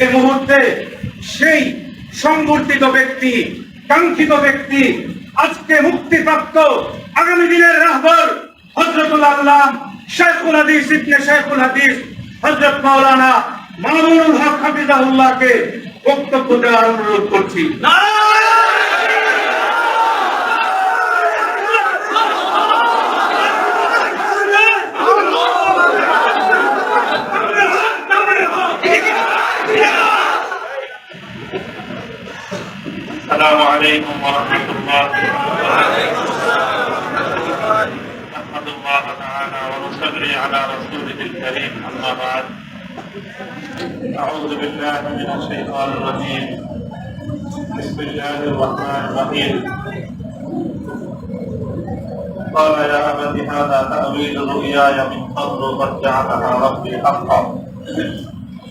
এই মুহূর্তে সেই সংবর্ধিত ব্যক্তি, কাঙ্ক্ষিত ব্যক্তি, আজকে মুক্তিপ্রাপ্ত আগামী দিনের রাহবর হজরতুল আল্লাহ শেখুল হাদিস ইবনে শেখুল হাদিস হজরত মাওলানা মামুনুল হক হাফিজাহুল্লাহকে বক্তব্য দেওয়ার অনুরোধ করছি। عليكم ورحمة الله نحمد الله تعالى ونصلي على رسوله الكريم. أما بعد أعوذ بالله من الشيطان الرجيم. بسم الله الرحمن الرحيم. قال يا أبت هذا تأويل رؤياي من قبل قد جعلها ربي حقا.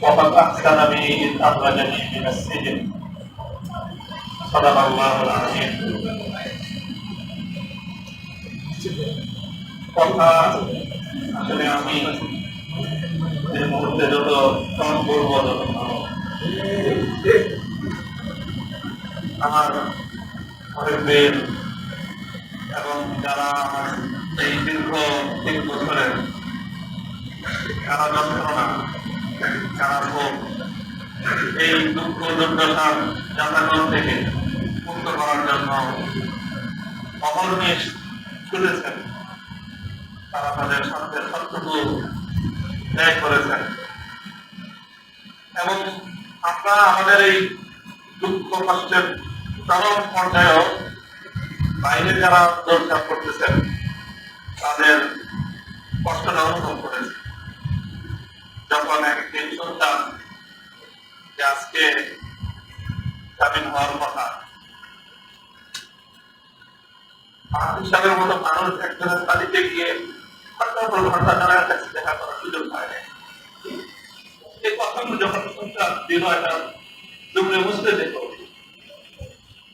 وقد أحسن بي إذ أخرجني من السجن. কথা আসলে আমি এই মুহূর্তে যত কম বলব তত ভালো আমার মহিবের এবং যারা আমার এই দীর্ঘ তিন বছরের কারা যন্ত্রণা ভোগ এই দুঃখ দুর্দশার যাতাগত থেকে মুক্ত করার জন্য অহর্নিশ ছুটেছেন তারা তাদের সাধ্যের সত্যটুকু ব্যয় করেছেন এবং আমরা আমাদের এই দুঃখ কষ্টের চরম পর্যায়েও বাইরে যারা দৌড়ঝাঁপ করতেছেন তাদের কষ্টটা অনুভব করেছে যখন একদিন যে আজকে স্বাধীন হওয়ার কথা হিসাবের মতো মানুষ একজনের বাড়িতে গিয়ে ঘণ্টা পর ঘণ্টা তার কাছে দেখা করার সুযোগ পায় না এই কথাগুলো যখন শুনতাম হৃদয়টা দুপুরে বুঝতে যেত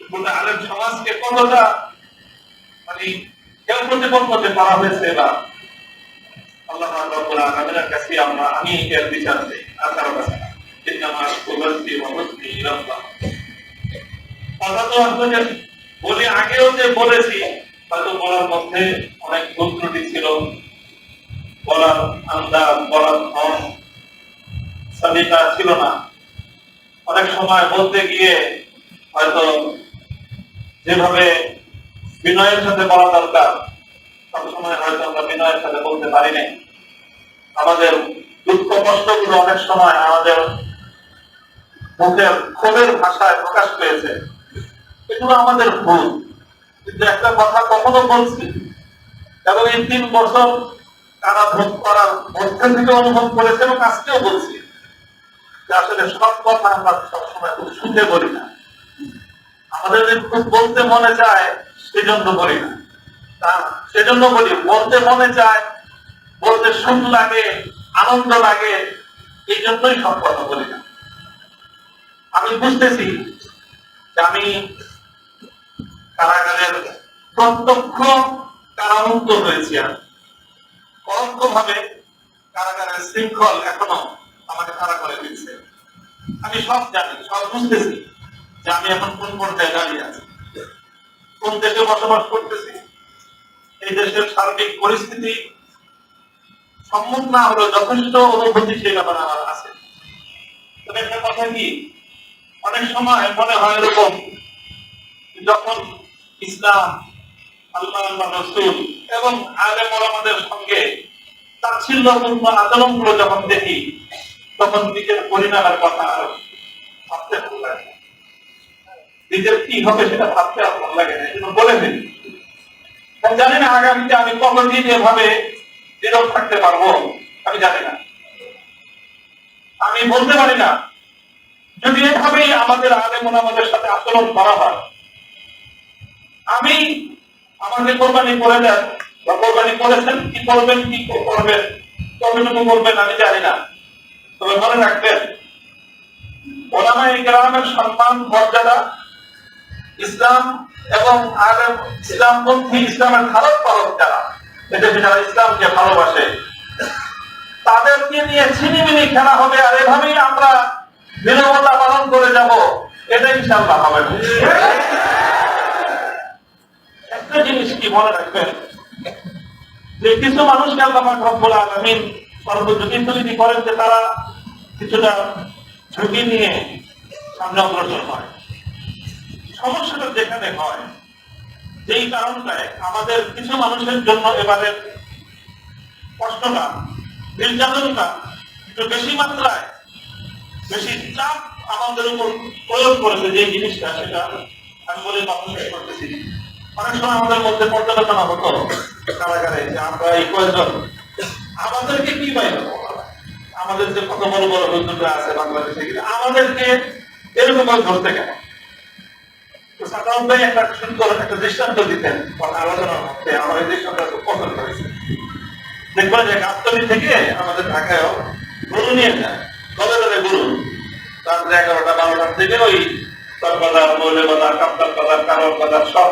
গোটা আলেম সমাজকে কতটা মানে কেউ প্রতিপক্ষতে করা হয়েছে বা আল্লাহ রাব্বুল আলামিনের কাছে আমরা আমি এর বিচার চাই আর কারও কাছে না। ইন্নামা কুবরতি ওয়া হুসনি কথা তো আসলে বলি আগেও যে বলেছি হয়তো বলার মধ্যে অনেক ভুল ত্রুটি ছিল। বলার আন্দাজ বলার ধন সলিকা ছিল না। অনেক সময় বলতে গিয়ে হয়তো যেভাবে বিনয়ের সাথে বলা দরকার, সব সময় হয়তো আমরা বিনয়ের সাথে বলতে পারি নাই। আমাদের দুঃখ কষ্টগুলো অনেক সময় আমাদের মুখের ক্ষোভের ভাষায় প্রকাশ পেয়েছে। এগুলো আমাদের ভুল। কিন্তু একটা কথা কখনো বলছি এবং এই তিন বছর তারা ভোগ করার মধ্যে থেকে অনুভব করেছে এবং আজকেও বলছি। আসলে সব কথা আমরা সবসময় শুনতে বলি না। আমাদের খুব বলতে মনে চায়, সেজন্য বলি না। তা সেজন্য বলি, বলতে মনে চায়, বলতে সুখ লাগে, আনন্দ লাগে, এই জন্যই সব কথা বলি না। আমি বুঝতেছি আমি কারাগারের প্রত্যক্ষ কারামুক্ত হয়েছি আমি। পরোক্ষ ভাবে কারাগারের শৃঙ্খল এখনও আমাকে তারা করে দিচ্ছে। আমি সব জানি, সব বুঝতেছি যে আমি এখন কোন পর্যায়ে দাঁড়িয়ে আছি। কোন দেশে বসবাস করতেছি? এই দেশের সার্বিক পরিস্থিতি সম্মুখ না হলেও যথেষ্ট অনুভূতি সেই ব্যাপারে আমার আছে। তবে একটা কথা কি? অনেক সময় মনে হয় এরকম, যখন ইসলাম এবং সঙ্গে তাচ্ছিল্যপূর্ণ আচরণগুলো যখন দেখি, তখন নিজের পরিণামের কথা ভাবতে ভালো লাগে নিজের কি হবে সেটা ভাবতে আর ভালো লাগে না এজন্য বলে দিন জানি না আগামীতে আমি কতদিন এভাবে নীরব থাকতে পারব, আমি জানি না। আমি বলতে পারি না, যদি এভাবেই আমাদের আলেম আমাদের সাথে আচরণ করা হয় আমি আমাকে কোরবানি করে দেন বা কোরবানি করেছেন, কি করবেন কি করবেন, কতটুকু করবেন আমি জানি না। তবে মনে রাখবেন ওলামা গ্রামের সম্মান, মর্যাদা ইসলাম এবং আলেম ইসলামপন্থী ইসলামের খারাপ পালক যারা এদেশে যারা ইসলামকে ভালোবাসে, তাদেরকে নিয়ে ছিনিমিনি খেলা হবে, আর এভাবেই আমরা নিরবতা পালন করে যাব, এটা ইনশাল্লাহ হবে না। কি মনে রাখবেন? যে কিছু মানুষকে আল্লাহ রব্বুল আলামিন সর্বযোগী করেন যে তারা কিছুটা ঝুঁকি নিয়ে সামনে অগ্রসর হয়। সমস্যাটা যেখানে হয়, যেই কারণটায় আমাদের কিছু মানুষের জন্য এবারে কষ্টটা, নির্যাতনটা একটু বেশি মাত্রায়, বেশি চাপ আমাদের উপর প্রয়োগ করেছে যে জিনিসটা, সেটা আমি বলে করতেছি। অনেক সময় আমাদের মধ্যে পর্যালোচনা হতো কারাগারে যে আমরা এই কয়েকজন। আমাদেরকে কি পাইল? আমাদের যে কত বড় বড় হুজুররা আছে বাংলাদেশে আমাদেরকে এরকম ধরতে হয়েছে। দেখবেন যে গাবতলি থেকে আমাদের ঢাকায়ও গরু নিয়ে যায়। দলে দলে এগারোটা, বারোটার থেকে ওই সব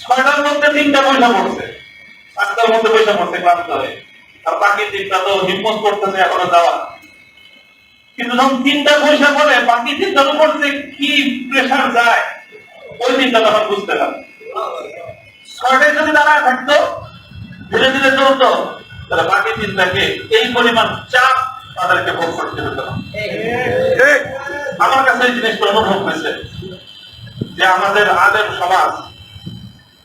ছয়টার মধ্যে তিনটা পয়সা পড়ছে। রাস্তার মধ্যে পয়সা পড়ছে ক্লান্ত হয়ে আর বাকি তিনটা তো হিম্মত করতেছে এখনও যাওয়া কিন্তু যখন তিনটা পয়সা পড়ে বাকি তিনটার উপর যে কি প্রেশার যায় ওই তিনটা তখন বুঝতে পারে ছয়টায় যদি দাঁড়ায় থাকতো ধীরে ধীরে চলতো তাহলে বাকি তিনটাকে এই পরিমাণ চাপ তাদেরকে ভোগ করতে হতো। আমার কাছে এই জিনিসটা অনুভব হয়েছে যে আমাদের আলেম সমাজ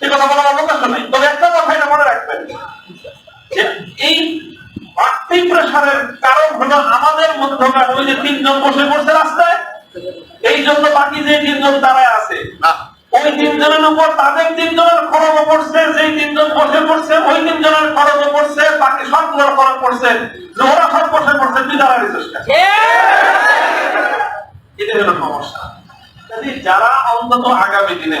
সে কথা বলার অবকাশ নেই। তবে একটা কথা এটা মনে রাখবেন। যে এই বাড়তি প্রেশারের কারণ হলো আমাদের মধ্যকার ওই যে তিনজন বসে পড়ছে রাস্তায় এই জন্য বাকি যে তিনজন দাঁড়ায় আছে ওই তিনজনের উপর তাদের তিনজনের খরচ পড়ছে যেই তিনজন বসে পড়ছে ওই তিনজনের খরচ পড়ছে বাকি সবগুলোর খরচ পড়ছে যে ওরা সব বসে পড়ছে তুই দাঁড়াবি চেষ্টা। এটা হলো সমস্যা। যারা অন্তত আগামী দিনে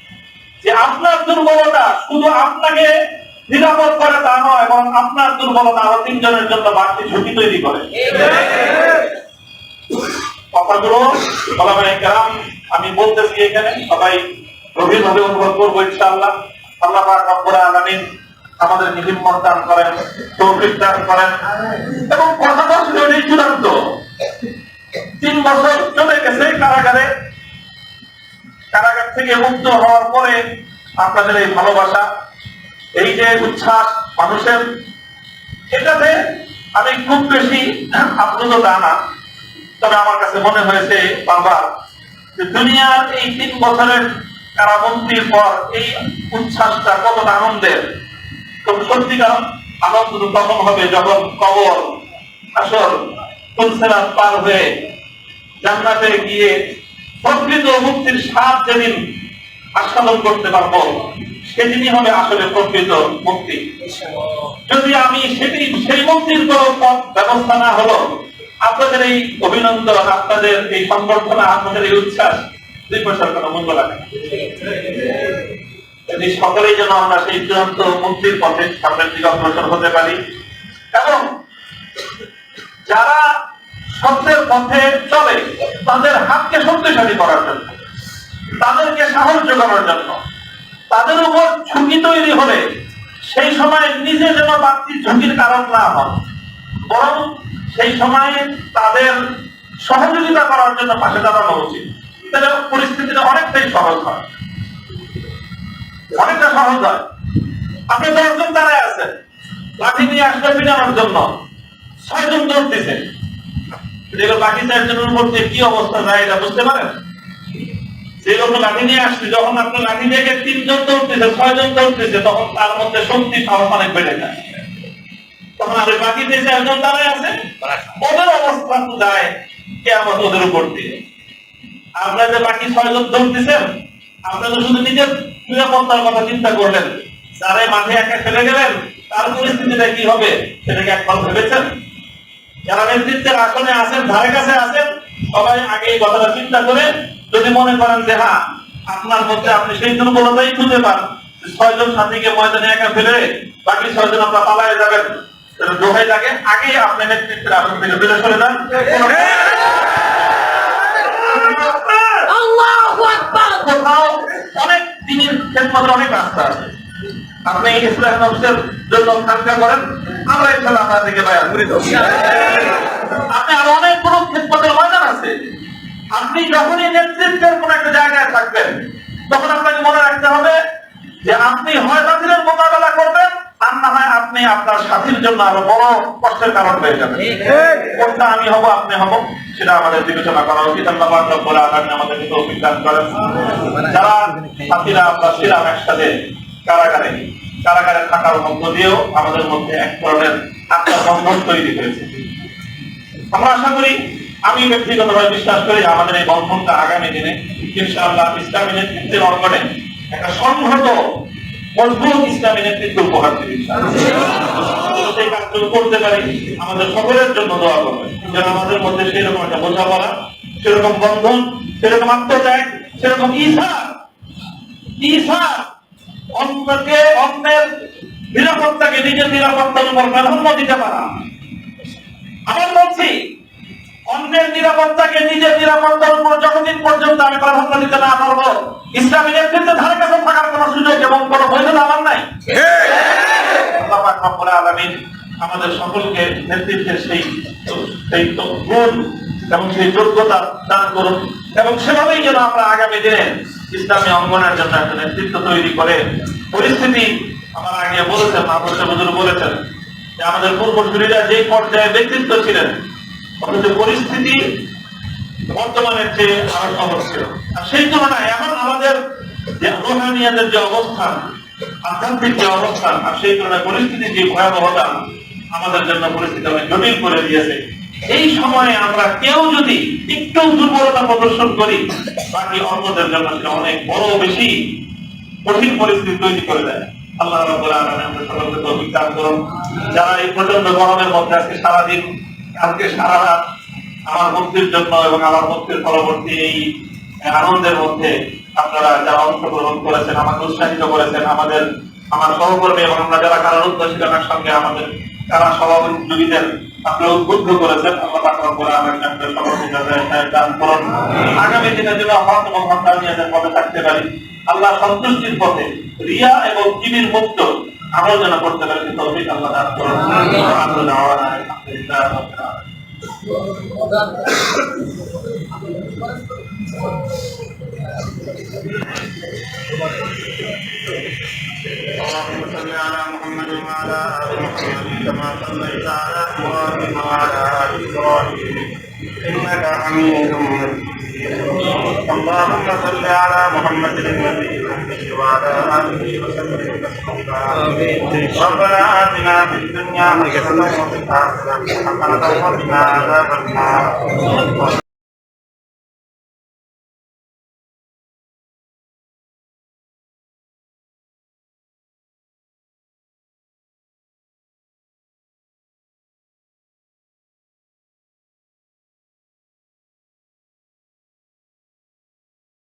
যে আপনার দুর্বলতা শুধু আপনাকে নিরাপদ করে তা নয় এবং আপনার দুর্বলতা আরও তিনজনের জন্য বাড়তি ঝুঁকি তৈরি করে। কথাগুলো আমি বলতেছি এখানে, সবাই গভীরভাবে অনুভব করব ইনশাআল্লাহ। আল্লাহ রব্বুল আলামিন আমাদের হিম্মত দান করেন, তৌফিক দান করেন। এবং কথাটা ছিল চূড়ান্ত। তিন বছর চলে গেছে কারাগারে কারাগার থেকে মুক্ত হওয়ার পরে আপনাদের এই ভালোবাসা, এই যে উচ্ছ্বাস মানুষের, এটাতে আমি খুব বেশি আপ্লুত তা না। তবে আমার কাছে মনে হয়েছে বারবার যে দুনিয়ার এই তিন বছরের কারাবন্দির পর এই উচ্ছ্বাসটা কতটা আনন্দের। তো সত্যিকার আনন্দ তখন হবে যখন কবর, আসর তুলসেরাত পার হয়ে জান্নাতে গিয়ে প্রকৃত মুক্তির স্বাদ যেদিন আস্বাদন করতে পারব, সেদিনই হবে আসলে প্রকৃত মুক্তি। যদি আমি সেটি সেই মুক্তির কোনো পথ ব্যবস্থা না হলো, আপনাদের এই অভিনন্দন, আপনাদের এই সংবর্ধনা, আপনাদের এই উচ্ছ্বাস, দুই পয়সার কোনো মূল্য লাগে যদি সকলেই যেন আমরা সেই চূড়ান্ত মুক্তির পথে সামনের দিকে অগ্রসর হতে পারি, এবং যারা সত্যের পথে চলে তাদের হাতকে শক্তিশালী করার জন্য, তাদেরকে সাহস যোগানোর জন্য। তাদের উপর ঝুঁকি তৈরি হলে সেই সময় নিজে যেন বাড়তি ঝুঁকির কারণ না হয় বরং সেই সময়ে তাদের সহযোগিতা করার জন্য পাশে দাঁড়ানো উচিত। তাহলে পরিস্থিতিটা অনেকটাই সহজ হয়। অনেকটা সহজ হয়। আপনি দশজন দাঁড়ায় আছেন। লাঠি নিয়ে আসলে জন্য ছয়জন দৌড়তেছে দেখো বাকি চারজনের দিয়ে কি অবস্থা যায় এটা বুঝতে পারেন? যে লোক লাঠি নিয়ে আসছে, যখন আপনি লাঠি দেখে তিনজন দৌড়তেছে ছয়জন দৌড়তেছে তখন তার মধ্যে শক্তি সাহস অনেক বেড়ে যায়। তখন আর বাকি যে চারজন দাঁড়ায় আছে, ওদের অবস্থা তো যায় কেমন ওদের উপর দিয়ে। আপনারা যে বাকি ছয়জন দৌড়তেছেন আপনারা শুধু নিজের নিরাপত্তার কথা চিন্তা করলেন। যারা মাঠে একা ফেলে গেলেন, তার পরিস্থিতিটা কি হবে, সেটাকে একবার ভেবেছেন? যারা নেতৃত্বের আসনে আছেন ধারে কাছে আছেন সবাই আগে এই কথাটা চিন্তা করে যদি মনে করেন যে হ্যাঁ আপনার মধ্যে আপনি সেই দুর্বলতাই খুঁজে পান ছয়জন সাথীকে ময়দানে একা ফেলে বাকি ছয়জন আপনার পালায় যাবেন। দোহাই লাগে আগে আপনি নেতৃত্বের আসন থেকে ফিরে চলে যান। কোথাও অনেক দিনের খেদমতের অনেক রাস্তা আছে। আপনি ইসলাম নফসের জন্য করেন আমরা ইনশাল্লাহ করে দেবো আপনি আরও অনেক বড় ময়দান আছে। আপনি যখনই নেতৃত্বের কোন একটা জায়গায় থাকবেন তখন আপনাকে মনে রাখতে হবে যে আপনি হয় বাতিলের মোকাবেলা করবেন আর না হয় আপনি আপনার সাথীর জন্য আরও বড় কষ্টের কারণ হয়ে যাবেন। কোনটা আমি হব আপনি হব সেটা আমাদের বিবেচনা করা উচিত। আল্লাহ পাক রব্বুল আলামিন আমাদেরকে তৌফিক দান করেন। যারা সাথীরা আমরা ছিলাম একসাথে কারাগারে কারাগারে থাকার মধ্য দিয়েও আমাদের মধ্যে এক ধরনের আত্মবন্ধন তৈরি হয়েছে। আমরা আশা করি, আমি ব্যক্তিগতভাবে বিশ্বাস করি আমাদের এই বন্ধনটা আগামী দিনে, ইনশাআল্লাহ ইসলামী নেতৃত্বের অঙ্গনে একটা সংহত, মজবুত ইসলামী নেতৃত্ব উপহার দেবে। সেই কাজগুলো করতে পারি, আমাদের সকলের জন্য দোয়া করবেন। যেন আমাদের মধ্যে সেরকম একটা বোঝাপড়া, সেরকম বন্ধন, সেরকম আত্মত্যাগ, সেরকম ঈশা ঈশা অন্যকে অন্যের নিরাপত্তাকে নিজের নিরাপত্তার উপর প্রাধান্য দিতে পারা। আবার বলছি, অন্যের নিরাপত্তাকে নিজের নিরাপত্তার উপর যতদিন পর্যন্ত আমি প্রাধান্য দিতে না ইসলামী নেতৃত্বে ধারে কাছে থাকার কোন সুযোগ এবং কোন বৈধতা আমার নাই। আলামিন আমাদের সকলকে নেতৃত্বের সেই সেই গুণ এবং সেই যোগ্যতা দান করুন এবং সেভাবেই যেন আমরা আগামী দিনে ইসলামী অঙ্গনের জন্য একটা নেতৃত্ব তৈরি করে, পরিস্থিতি আমার আগে বলেছেন মাহবুব হুজুর বলেছেন, যে আমাদের পূর্বসূরীরা যে পর্যায়ে ব্যক্তিত্ব ছিলেন, অথচ পরিস্থিতি বর্তমানের চেয়ে আরও সহজ ছিল। আর সেই তুলনায় এখন আমাদের যে রোহানিয়াদের যে অবস্থান, আধ্যাত্মিক যে অবস্থান, আর সেই তুলনায় পরিস্থিতির যে ভয়াবহতা আমাদের জন্য পরিস্থিতি অনেক জটিল করে দিয়েছে। এই সময়ে আমরা কেউ যদি একটু দুর্বলতা প্রদর্শন করি, বাকি অন্যদের জন্য অনেক বড় বেশি কঠিন পরিস্থিতি তৈরি করে দেয়। আল্লাহ রাব্বুল আলামিন আমাদের সকলকে তৌফিক দান করুন। যারা এই প্রচণ্ড গরমের মধ্যে আজকে সারাদিন, কালকে সারা রাত আমার মুক্তির জন্য এবং আমার মুক্তির পরবর্তী এই আনন্দের মধ্যে আপনারা যারা অংশগ্রহণ করেছেন, আমাকে উৎসাহিত করেছেন, আমাদের, আমার সহকর্মী এবং আমরা যারা কারারুদ্ধ শিলামের সঙ্গে আমাদের কারা সহযোগীদের আপনারা উদ্বুদ্ধ করেছেন, আল্লাহ পাক আগামী দিনে যেন হক এবং হকানিয়াতের পথে থাকতে পারি আল্লাহ সন্তুষ্টির পথে রিয়া এবং কিবির মুক্ত আমল যেন করতে পারি তৌফিক আল্লাহ দান করুন। দাওয়ানা আলহামদুলিল্লাহ। اللهم صل على محمد وعلى آل محمد كما صليت على إبراهيم وعلى آل إبراهيم. إنك حميد مجيد. اللهم صل على محمد النبي الأمي وعلى آله وسلم ربنا آتنا في الدنيا حسنة وفي الآخرة حسنة وقنا عذاب النار.